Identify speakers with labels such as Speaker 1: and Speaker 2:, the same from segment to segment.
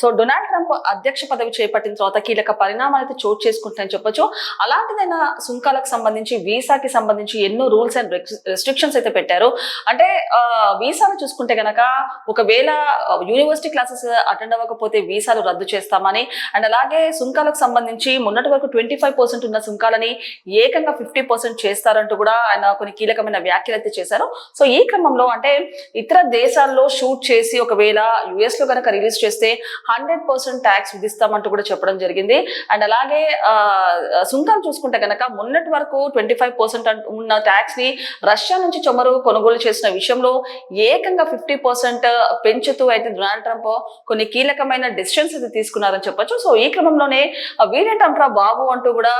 Speaker 1: So Donald Trump అధ్యక్ష పదవి చేపట్టిన తర్వాత కీలక పరిణామాలు అయితే చోటు చేసుకుంటాయని చెప్పొచ్చు. అలాంటిదైనా సుంకాలకు సంబంధించి వీసాకి సంబంధించి ఎన్నో రూల్స్ అండ్ రెస్ట్రిక్షన్స్ అయితే పెట్టారు. అంటే వీసాను వీసాలు చూసుకుంటే కనుక ఒకవేళ యూనివర్సిటీ క్లాసెస్ అటెండ్ అవ్వకపోతే వీసాలు రద్దు చేస్తామని అండ్ అలాగే సుంకాలకు సంబంధించి మొన్నటి వరకు ట్వంటీ ఫైవ్ పర్సెంట్ ఉన్న సుంకాలని ఏకంగా ఫిఫ్టీ పర్సెంట్ చేస్తారంటూ కూడా ఆయన కొన్ని కీలకమైన వ్యాఖ్యలు అయితే చేశారు. సో ఈ క్రమంలో అంటే ఇతర దేశాల్లో షూట్ చేసి ఒకవేళ యుఎస్లో కనుక రిలీజ్ చేస్తే హండ్రెడ్ పర్సెంట్ ట్యాక్స్ విధిస్తామంటూ కూడా చెప్పడం జరిగింది. అండ్ అలాగే సుంకం చూసుకుంటే కనుక మొన్నటి వరకు ట్వంటీ ఫైవ్ పర్సెంట్ ఉన్న ట్యాక్స్ని రష్యా నుంచి చొమరు కొనుగోలు చేసిన విషయంలో ఏకంగా ఫిఫ్టీ పర్సెంట్ పెంచుతూ అయితే డొనాల్డ్ ట్రంప్ కొన్ని కీలకమైన డెసిషన్స్ అయితే తీసుకున్నారని చెప్పొచ్చు. సో ఈ క్రమంలోనే వీరే వీడేంటంట్రా బాబు అంటూ కూడా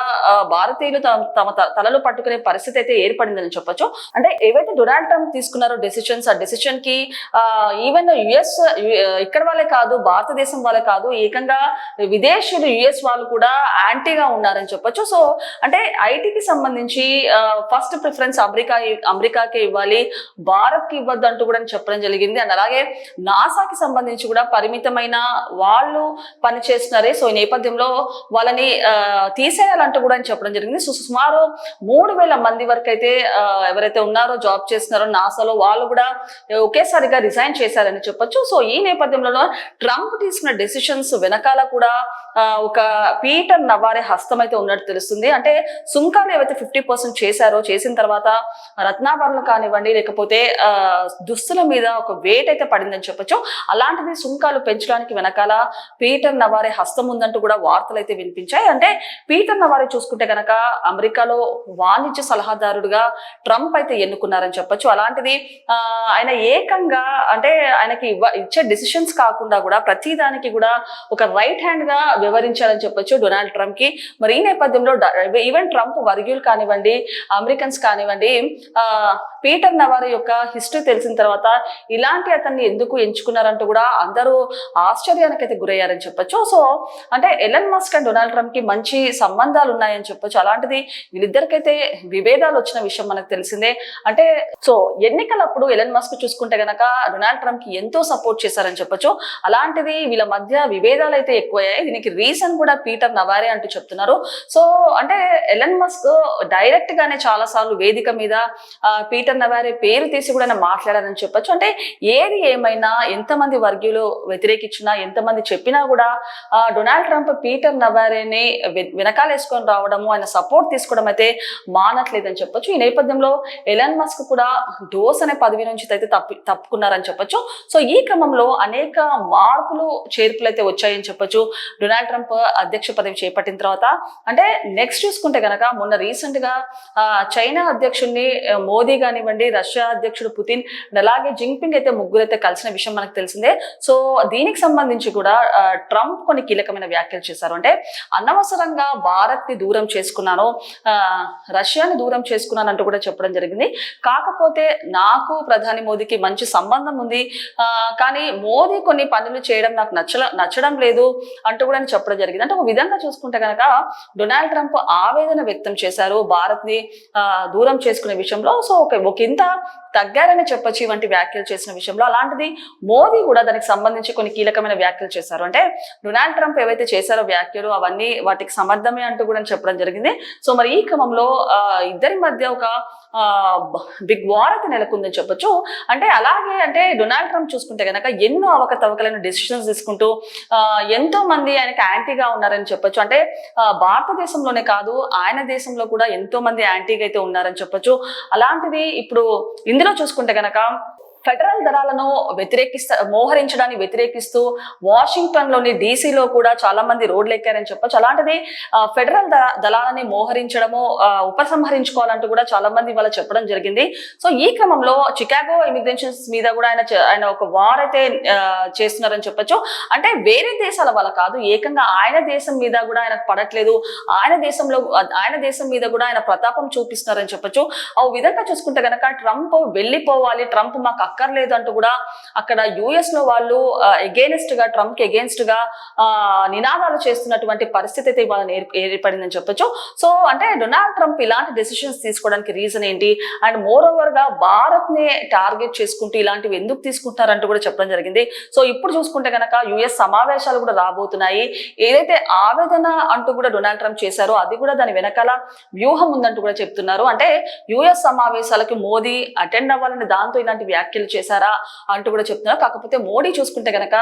Speaker 1: భారతీయులు తమ తమ త- తలలు పట్టుకునే పరిస్థితి అయితే ఏర్పడిందని చెప్పొచ్చు. అంటే ఏవైతే డొనాల్డ్ ట్రంప్ తీసుకున్నారో డెసిషన్స్ ఆ డెసిషన్కి ఈవెన్ యుఎస్ ఇక్కడ వాళ్ళే కాదు భారతదేశం వాళ్ళే కాదు ఏకంగా విదేశీయులు యుఎస్ వాళ్ళు కూడా యాంటీగా ఉన్నారని చెప్పొచ్చు. సో అంటే ఐటీకి సంబంధించి ఫస్ట్ ప్రిఫరెన్స్ అమెరికా అమెరికాకే ఇవ్వాలి భారత్కి ఇవ్వద్దు అంటూ కూడా చెప్పడం జరిగింది. అండ్ అలాగే నాసాకి సంబంధించి కూడా పరిమితమైన వాళ్ళు పని చేస్తున్నారే సో ఈ నేపథ్యంలో వాళ్ళని తీసేయాలంటూ కూడా అని చెప్పడం జరిగింది. సో సుమారు మూడు వేల మంది వరకు అయితే ఎవరైతే ఉన్నారో జాబ్ చేస్తున్నారో నాసాలో వాళ్ళు కూడా ఒకేసారిగా రిజైన్ చేశారని చెప్పొచ్చు. సో ఈ నేపథ్యంలో ట్రంప్ తీసుకున్న డెసిషన్స్ వెనకాల కూడా ఒక పీటర్ నవారే హస్తం అయితే ఉన్నట్టు తెలుస్తుంది. అంటే సుంకాలు ఏవైతే ఫిఫ్టీ పర్సెంట్ చేశారో చేసిన తర్వాత రత్నాభరణలు కానివ్వండి లేకపోతే దుస్తుల మీద ఒక వేట్ అయితే పడిందని చెప్పొచ్చు. అలాంటిది సుంకాలు పెంచడానికి వెనకాల పీటర్ నవారే హస్తం ఉందంటూ కూడా వార్తలు అయితే వినిపించాయి. అంటే పీటర్ నవారే చూసుకుంటే కనుక అమెరికాలో వాణిజ్య సలహాదారుడుగా ట్రంప్ అయితే ఎన్నుకున్నారని చెప్పొచ్చు. అలాంటిది ఆయన ఏకంగా అంటే ఆయనకి ఇచ్చే డెసిషన్స్ కాకుండా కూడా ప్రతి దానికి కూడా ఒక రైట్ హ్యాండ్గా వివరించాలని చెప్పొచ్చు డొనాల్డ్ ట్రంప్కి మరి ఈ నేపథ్యంలో ఈవెన్ ట్రంప్ వర్గీయులు కానివ్వండి అమెరికన్స్ కానివ్వండి ఆ పీటర్ నవార్ యొక్క హిస్టరీ తెలిసిన తర్వాత ఇలాంటి అతన్ని ఎందుకు ఎంచుకున్నారంటూ కూడా అందరూ ఆశ్చర్యానికి అయితే గురయ్యారని చెప్పొచ్చు. సో అంటే ఎలన్ మస్క్ అండ్ డొనాల్డ్ ట్రంప్కి మంచి సంబంధాలు ఉన్నాయని చెప్పొచ్చు. అలాంటిది వీళ్ళిద్దరికైతే విభేదాలు వచ్చిన విషయం మనకు తెలిసిందే. అంటే సో ఎన్నికలప్పుడు ఎలన్ మస్క్ చూసుకుంటే గనక డొనాల్డ్ ట్రంప్కి ఎంతో సపోర్ట్ చేశారని చెప్పొచ్చు. అలాంటిది వీళ్ళ మధ్య విభేదాలు అయితే ఎక్కువయ్యాయి. దీనికి రీజన్ కూడా పీటర్ నవారే అంటూ చెప్తున్నారు. సో అంటే ఎలన్ మస్క్ డైరెక్ట్ గానే చాలా సార్లు వేదిక మీద పీటర్ నవారే పేరు తీసి కూడా ఆయన మాట్లాడారని చెప్పొచ్చు. అంటే ఏది ఏమైనా ఎంతమంది వర్గీయులు వ్యతిరేకించినా ఎంతమంది చెప్పినా కూడా డొనాల్డ్ ట్రంప్ పీటర్ నవారేని వెనకాలేసుకొని రావడము ఆయన సపోర్ట్ తీసుకోవడం అయితే మానట్లేదని చెప్పొచ్చు. ఈ నేపథ్యంలో ఎలన్ మస్క్ కూడా డోస్ అనే పదవి నుంచి అయితే తప్పి తప్పుకున్నారని చెప్పొచ్చు. సో ఈ క్రమంలో అనేక మార్పులు చేర్పులు అయితే వచ్చాయని చెప్పొచ్చు. డొనాల్డ్ ట్రంప్ అధ్యక్ష పదవి చేపట్టిన తర్వాత అంటే నెక్స్ట్ చూసుకుంటే కనుక మొన్న రీసెంట్గా చైనా అధ్యక్షుడిని మోదీ కానివ్వండి రష్యా అధ్యక్షుడు పుతిన్ అలాగే జింగ్పింగ్ అయితే ముగ్గురు అయితే కలిసిన విషయం మనకు తెలిసిందే. సో దీనికి సంబంధించి కూడా ట్రంప్ కొన్ని కీలకమైన వ్యాఖ్యలు చేశారు. అంటే అనవసరంగా భారత్ని దూరం చేసుకున్నాను రష్యాని దూరం చేసుకున్నాను అంటూ కూడా చెప్పడం జరిగింది. కాకపోతే నాకు ప్రధాని మోదీకి మంచి సంబంధం ఉంది. కానీ మోదీ కొన్ని పనులు చేయడం నాకు నచ్చల నచ్చడం లేదు అంటూ కూడా చెప్పడం జరిగింది. అంటే ఒక విధంగా చూసుకుంటే కనుక డొనాల్డ్ ట్రంప్ ఆవేదన వ్యక్తం చేశారు భారత్ని దూరం చేసుకునే విషయంలో. సో ఒక ఇంత తగ్గారని చెప్పొచ్చు ఇవంటి వ్యాఖ్యలు చేసిన విషయంలో. అలాంటిది మోదీ కూడా దానికి సంబంధించి కొన్ని కీలకమైన వ్యాఖ్యలు చేశారు. అంటే డొనాల్డ్ ట్రంప్ ఏవైతే చేశారో వ్యాఖ్యలు అవన్నీ వాటికి సమర్థమే అంటూ కూడా చెప్పడం జరిగింది. సో మరి ఈ క్రమంలో ఇద్దరి మధ్య ఒక బిగ్ వార్ అయితే నెలకొందని చెప్పొచ్చు. అంటే అలాగే అంటే డొనాల్డ్ ట్రంప్ చూసుకుంటే కనుక ఎన్నో అవకతవకలైన డెసిషన్స్ తీసుకుంటూ ఎంతో మంది ఆయనకి యాంటీగా ఉన్నారని చెప్పొచ్చు. అంటే భారతదేశంలోనే కాదు ఆయన దేశంలో కూడా ఎంతో మంది యాంటీగా అయితే ఉన్నారని చెప్పొచ్చు. అలాంటిది ఇప్పుడు ఇందులో చూసుకుంటే గనక ఫెడరల్ దళాలను వ్యతిరేకిస్తా మోహరించడాన్ని వ్యతిరేకిస్తూ వాషింగ్టన్లోని డీసీలో కూడా చాలా మంది రోడ్లు ఎక్కారని చెప్పొచ్చు. అలాంటిది ఫెడరల్ దళాలని మోహరించడము ఉపసంహరించుకోవాలంటూ కూడా చాలా మంది ఇవాళ చెప్పడం జరిగింది. సో ఈ క్రమంలో చికాగో ఇమిగ్రేషన్స్ మీద కూడా ఆయన ఆయన ఒక వార్ అయితే చేస్తున్నారని చెప్పొచ్చు. అంటే వేరే దేశాల వల్ల కాదు ఏకంగా ఆయన దేశం మీద కూడా ఆయన పడట్లేదు. ఆయన దేశంలో ఆయన దేశం మీద కూడా ఆయన ప్రతాపం చూపిస్తున్నారని చెప్పొచ్చు. ఆ విధంగా చూసుకుంటే గనక ట్రంప్ వెళ్ళిపోవాలి. ట్రంప్ మాకు అక్కర్లేదు అంటూ కూడా అక్కడ యుఎస్లో వాళ్ళు ఎగేనెస్ట్గా ట్రంప్కి ఎగేన్స్ట్గా నినాదాలు చేస్తున్నటువంటి పరిస్థితి అయితే ఇవాళ ఏర్పడిందని చెప్పొచ్చు. సో అంటే డొనాల్డ్ ట్రంప్ ఇలాంటి డెసిషన్స్ తీసుకోవడానికి రీజన్ ఏంటి? అండ్ మోర్ ఓవర్గా భారత్ని టార్గెట్ చేసుకుంటూ ఇలాంటివి ఎందుకు తీసుకుంటున్నారంటూ కూడా చెప్పడం జరిగింది. సో ఇప్పుడు చూసుకుంటే కనుక యుఎస్ సమావేశాలు కూడా రాబోతున్నాయి. ఏదైతే ఆవేదన అంటూ కూడా డొనాల్డ్ ట్రంప్ చేశారో అది కూడా దాని వెనకాల వ్యూహం ఉందంటూ కూడా చెప్తున్నారు. అంటే యుఎస్ సమావేశాలకి మోదీ అటెండ్ అవ్వాలని దాంతో ఇలాంటి వ్యాఖ్యలు చేశారా అంటూ కూడా చెప్తున్నారు. కాకపోతే మోడీ చూసుకుంటే గనక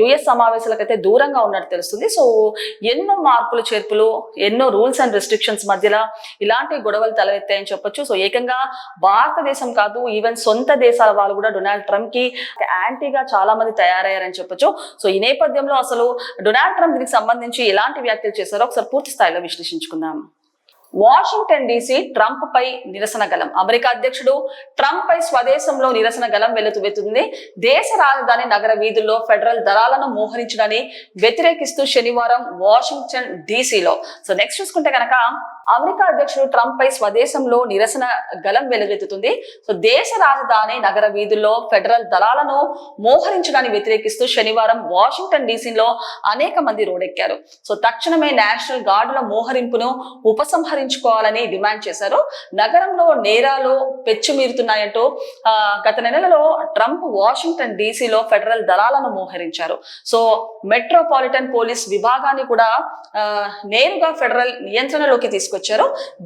Speaker 1: యుఎస్ సమావేశాలకైతే దూరంగా ఉన్నట్టు తెలుస్తుంది. సో ఎన్నో మార్పులు చేర్పులు ఎన్నో రూల్స్ అండ్ రెస్ట్రిక్షన్స్ మధ్యలో ఇలాంటి గొడవలు తలెత్తాయని చెప్పొచ్చు. సో ఏకంగా భారతదేశం కాదు ఈవెన్ సొంత దేశాల వాళ్ళు కూడా డొనాల్డ్ ట్రంప్కి యాంటీగా చాలా మంది తయారయ్యారని చెప్పొచ్చు. సో ఈ నేపథ్యంలో అసలు డొనాల్డ్ ట్రంప్ దీనికి సంబంధించి ఎలాంటి వ్యాఖ్యలు చేశారో ఒకసారి పూర్తి స్థాయిలో విశ్లేషించుకుందాం. వాషింగ్టన్ డీసీ ట్రంప్ పై నిరసన గలం అమెరికా అధ్యక్షుడు ట్రంప్ పై స్వదేశంలో నిరసన గలం వెలుతువెత్తుంది దేశ రాజధాని నగర వీధుల్లో ఫెడరల్ దళాలను మోహరించడాన్ని వ్యతిరేకిస్తూ శనివారం వాషింగ్టన్ డీసీలో. సో నెక్స్ట్ చూసుకుంటే కనుక అమెరికా అధ్యక్షుడు ట్రంప్ పై స్వదేశంలో నిరసన గలం వెలువెత్తుతుంది. సో దేశ రాజధాని నగర వీధుల్లో ఫెడరల్ దళాలను మోహరించడాన్ని వ్యతిరేకిస్తూ శనివారం వాషింగ్టన్ డీసీలో అనేక మంది రోడెక్కారు. సో తక్షణమే నేషనల్ గార్డుల మోహరింపును ఉపసంహరించుకోవాలని డిమాండ్ చేశారు. నగరంలో నేరాలు పెచ్చుమీరుతున్నాయంటూ గత నెలలో ట్రంప్ వాషింగ్టన్ డీసీలో ఫెడరల్ దళాలను మోహరించారు. సో మెట్రోపాలిటన్ పోలీస్ విభాగాన్ని కూడా నేరుగా ఫెడరల్ నియంత్రణలోకి తీసుకొచ్చారు.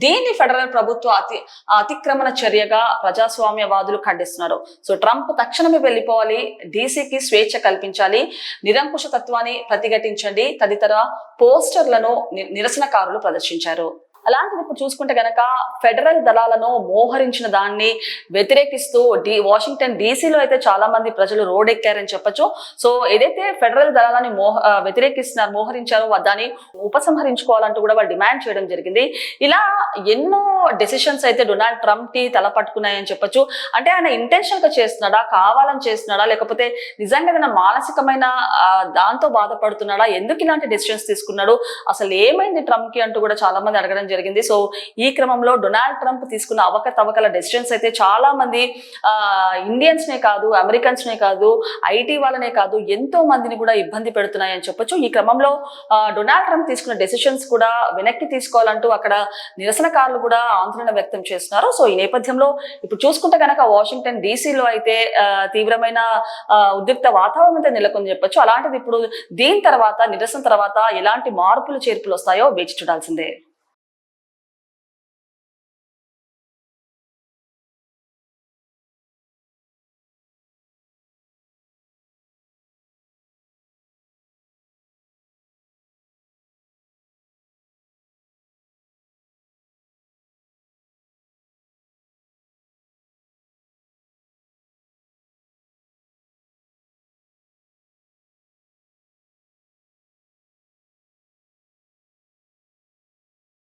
Speaker 1: దీన్ని ఫెడరల్ ప్రభుత్వ అతి అతిక్రమణ చర్యగా ప్రజాస్వామ్యవాదులు ఖండిస్తున్నారు. సో ట్రంప్ తక్షణమే వెళ్ళిపోవాలి డీసీకి స్వేచ్ఛ కల్పించాలి నిరంకుశ తత్వాన్ని ప్రతిఘటించండి తదితర పోస్టర్లను నిరసనకారులు ప్రదర్శించారు. అలాంటిది ఇప్పుడు చూసుకుంటే గనక ఫెడరల్ దళాలను మోహరించిన దాన్ని వ్యతిరేకిస్తూ డి వాషింగ్టన్ డీసీలో అయితే చాలా మంది ప్రజలు రోడ్డెక్కారని చెప్పొచ్చు. సో ఏదైతే ఫెడరల్ దళాలని మోహ వ్యతిరేకిస్తున్నారు మోహరించారో దాన్ని ఉపసంహరించుకోవాలంటూ కూడా వాళ్ళు డిమాండ్ చేయడం జరిగింది. ఇలా ఎన్నో డెసిషన్స్ అయితే డొనాల్డ్ ట్రంప్కి తల పట్టుకున్నాయని చెప్పొచ్చు. అంటే ఆయన ఇంటెన్షన్గా చేస్తున్నాడా కావాలని చేస్తున్నాడా లేకపోతే నిజంగా ఏదైనా మానసికమైన దాంతో బాధపడుతున్నాడా ఎందుకు ఇలాంటి డెసిషన్స్ తీసుకున్నాడు అసలు ఏమైంది ట్రంప్కి అంటూ కూడా చాలా మంది అడగడం జరిగింది. సో ఈ క్రమంలో డొనాల్డ్ ట్రంప్ తీసుకున్న అవకతవకల డెసిషన్స్ అయితే చాలా మంది ఇండియన్స్ నే కాదు అమెరికన్స్ నే కాదు ఐటీ వాళ్ళనే కాదు ఎంతో మందిని కూడా ఇబ్బంది పెడుతున్నాయని చెప్పొచ్చు. ఈ క్రమంలో డొనాల్డ్ ట్రంప్ తీసుకున్న డెసిషన్స్ కూడా వెనక్కి తీసుకోవాలంటూ అక్కడ నిరసనకారులు కూడా ఆందోళన వ్యక్తం చేస్తున్నారు. సో ఈ నేపథ్యంలో ఇప్పుడు చూసుకుంటే కనుక వాషింగ్టన్ డీసీలో అయితే తీవ్రమైన ఉద్రిక్త వాతావరణం అయితే నెలకొని చెప్పొచ్చు. అలాంటిది ఇప్పుడు దీని తర్వాత నిరసన తర్వాత ఎలాంటి మార్పులు చేర్పులు వస్తాయో వేచి చూడాల్సిందే.